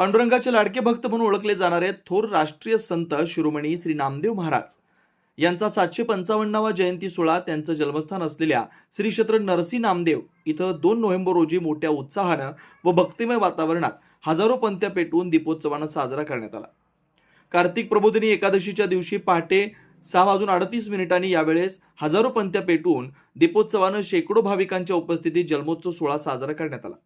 पांडुरंगाचे लाडके भक्त म्हणून ओळखले जाणारे थोर राष्ट्रीय संत शिरोमणी श्री नामदेव महाराज. यांचा सातशे पंचावन्नावा जयंती सोहळा त्यांचं जन्मस्थान असलेल्या श्री क्षेत्र नरसी नामदेव इथं दोन नोव्हेंबर रोजी मोठ्या उत्साहानं व भक्तिमय वातावरणात हजारो पंत्या पेटवून दीपोत्सवानं साजरा करण्यात आला. कार्तिक प्रबोधिनी एकादशीच्या दिवशी पहाटे सहा वाजून अडतीस मिनिटांनी यावेळेस हजारो पंत्या पेटवून दीपोत्सवानं शेकडो भाविकांच्या उपस्थितीत जन्मोत्सव सोहळा साजरा करण्यात आला.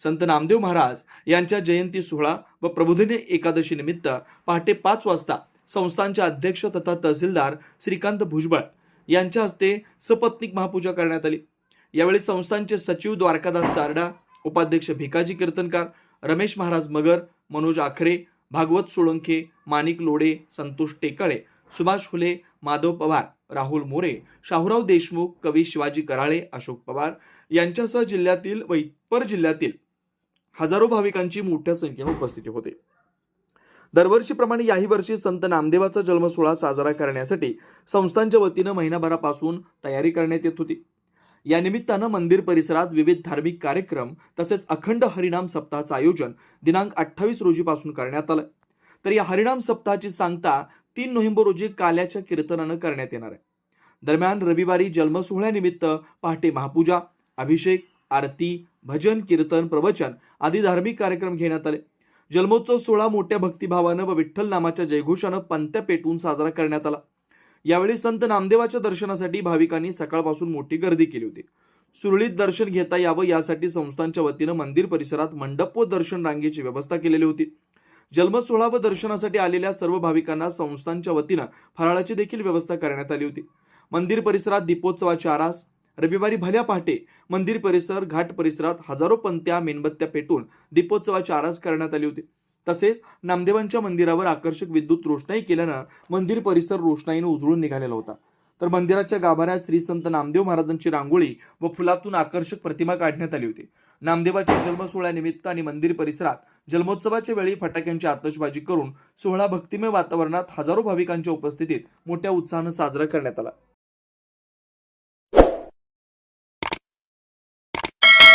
संत नामदेव महाराज यांच्या जयंती सोहळा व प्रबोधिनी एकादशी निमित्त पहाटे पाच वाजता संस्थांचे अध्यक्ष तथा तहसीलदार श्रीकांत भुजबळ यांच्या हस्ते सपत्निक महापूजा करण्यात आली. यावेळी संस्थांचे सचिव द्वारकादास सारडा उपाध्यक्ष भिकाजी कीर्तनकार रमेश महाराज मगर मनोज आखरे भागवत सोळंखे माणिक लोडे संतोष टेकाळे सुभाष फुले माधव पवार राहुल मोरे शाहूराव देशमुख कवी शिवाजी कराळे अशोक पवार यांच्यासह जिल्ह्यातील व इतर जिल्ह्यातील हजारो भाविकांची मोठ्या संख्येने उपस्थिती होते. दरवर्षीप्रमाणे याही वर्षी संत नामदेवाचा जन्मसोहळा साजरा करण्यासाठी संस्थांच्या वतीनं महिनाभरापासून तयारी करण्यात येत होती. या निमित्तानं मंदिर परिसरात विविध धार्मिक कार्यक्रम तसेच अखंड हरिनाम सप्ताहाचं आयोजन दिनांक अठ्ठावीस रोजीपासून करण्यात आलं. तर या हरिनाम सप्ताहाची सांगता तीन नोव्हेंबर रोजी काल्याच्या कीर्तनानं करण्यात येणार आहे. दरम्यान रविवारी जन्मसोहळ्यानिमित्त पहाटे महापूजा अभिषेक आरती भजन कीर्तन प्रवचन आदी धार्मिक कार्यक्रम घेण्यात आले. जन्मोत्सव सोहळा मोठ्या भक्तिभावानं व विठ्ठल नामाच्या जयघोषानं पंत्या पेटवून साजरा करण्यात आला. यावेळी संत नामदेवाच्या दर्शनासाठी भाविकांनी सकाळपासून मोठी गर्दी केली होती. सुरळीत दर्शन घेता यावं यासाठी संस्थांच्या वतीनं मंदिर परिसरात मंडप व दर्शन रांगेची व्यवस्था केलेली होती. जन्मसोहळा व दर्शनासाठी आलेल्या सर्व भाविकांना संस्थांच्या वतीनं फराळाची देखील व्यवस्था करण्यात आली होती. मंदिर परिसरात दीपोत्सवाच्या आरास रविवारी भल्या पहाटे मंदिर परिसर घाट परिसरात हजारो पंत्या मेणबत्त्या पेटून दीपोत्सवाची आरास करण्यात आली होती. तसेच नामदेवांच्या मंदिरावर आकर्षक विद्युत रोषणाई केल्यानं मंदिर परिसर रोषणाईनं उजळून निघालेला होता. तर मंदिराच्या गाभाऱ्यात श्री संत नामदेव महाराजांची रांगोळी व फुलातून आकर्षक प्रतिमा काढण्यात आली होती. नामदेवाच्या जन्मसोहळ्यानिमित्त आणि मंदिर परिसरात जन्मोत्सवाच्या वेळी फटाक्यांची आतषबाजी करून सोहळा भक्तिमय वातावरणात हजारो भाविकांच्या उपस्थितीत मोठ्या उत्साहानं साजरा करण्यात आला.